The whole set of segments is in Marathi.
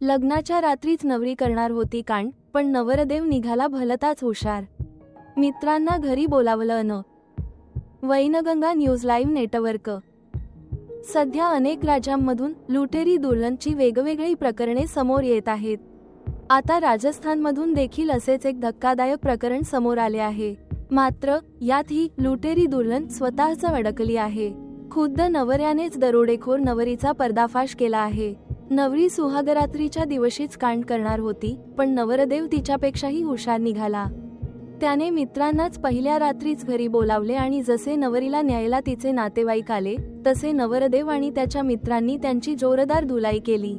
लग्नाच्या रात्रीच नवरी करणार होती कांड पण नवरदेव निघाला भलताच हुशार. मित्रांना घरी बोलावलं न वैनगंगा न्यूज लाईव्ह नेटवर्क. सध्या अनेक राज्यांमधून लुटेरी दुल्हनची वेगवेगळी प्रकरणे समोर येत आहेत. आता राजस्थानमधून देखील असेच एक धक्कादायक प्रकरण समोर आले आहे. मात्र यात ही लुटेरी दुल्हन स्वतःच अडकली आहे. खुद्द नवऱ्यानेच दरोडेखोर नवरीचा पर्दाफाश केला आहे. नवरी सुहागरात्रीच्या दिवशीच कांड करणार होती पण नवरदेव तिच्यापेक्षाही हुशार निघाला. त्याने मित्रांनाच पहिल्या रात्रीच घरी बोलावले आणि जसे नवरीला न्यायला तिचे नातेवाईक आले तसे नवरदेव आणि त्याच्या मित्रांनी त्यांची जोरदार धुलाई केली.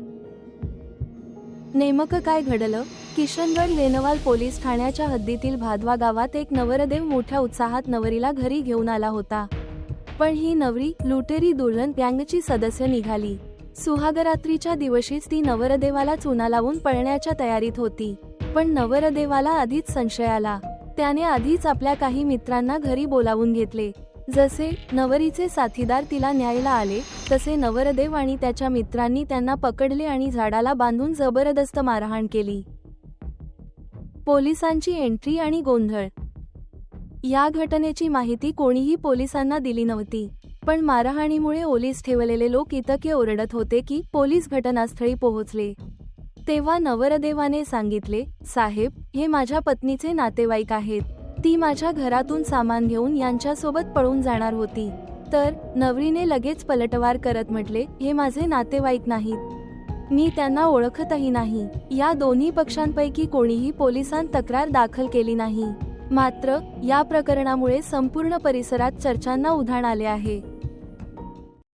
नेमकं काय घडलं? किशनगड लेनवाल पोलीस ठाण्याच्या हद्दीतील भादवा गावात एक नवरदेव मोठ्या उत्साहात नवरीला घरी घेऊन आला होता. पण ही नवरी लुटेरी दुल्हन गँगची सदस्य निघाली. सुहागरात्रीच्या दिवशीच ती नवरदेवाला चुना लावून पळण्याच्या तयारीत होती. पण नवरदेवाला आधीच संशय आला. त्याने आधीच आपल्या काही मित्रांना घरी बोलावून घेतले. जसे नवरीचे साथीदार तिला न्यायला आले तसे नवरदेव आणि त्याच्या मित्रांनी त्यांना पकडले आणि झाडाला बांधून जबरदस्त मारहाण केली. पोलिसांची एंट्री आणि गोंधळ. या घटनेची माहिती कोणीही पोलिसांना दिली नव्हती. पण मारहाणीमुळे ओलीस ठेवलेले लोक इतके ओरडत होते की पोलीस घटनास्थळी पोहोचले. तेव्हा नवरदेवाने सांगितले साहेब हे माझ्या पत्नीचे नातेवाईक आहेत. ती माझ्या घरातून सामान घेऊन यांच्यासोबत पळून जाणार होती. तर नवरीने लगेच पलटवार करत म्हटले हे माझे नातेवाईक नाहीत. मी त्यांना ओळखतही नाही. या दोन्ही पक्षांपैकी कोणीही पोलिसांत तक्रार दाखल केली नाही. मात्र या प्रकरणामुळे संपूर्ण परिसरात चर्चांना उधाण आले आहे.